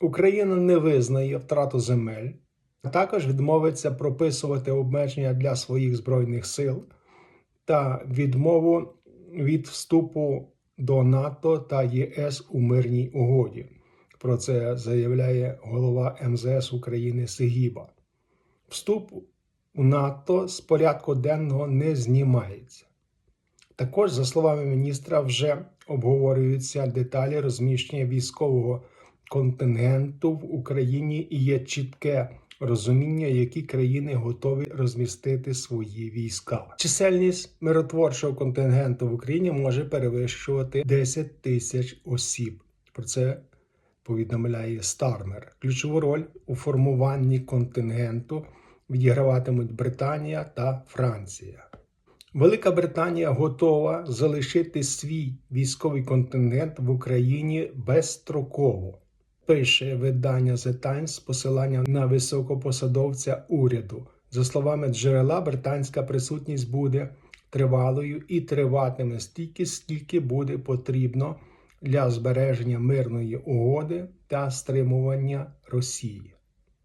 Україна не визнає втрату земель, а також відмовиться прописувати обмеження для своїх збройних сил та відмову від вступу до НАТО та ЄС у мирній угоді. Про це заявляє голова МЗС України Сигіба. Вступ у НАТО з порядку денного не знімається. Також, за словами міністра, вже обговорюються деталі розміщення військового контингенту в Україні і є чітке розуміння, які країни готові розмістити свої війська. Чисельність миротворчого контингенту в Україні може перевищувати 10 тисяч осіб. Про це повідомляє Стармер. Ключову роль у формуванні контингенту відіграватимуть Британія та Франція. Велика Британія готова залишити свій військовий контингент в Україні безстроково. Пише видання The Times з посиланням на високопосадовця уряду. За словами джерела, британська присутність буде тривалою і триватиме стільки, скільки буде потрібно для збереження мирної угоди та стримування Росії.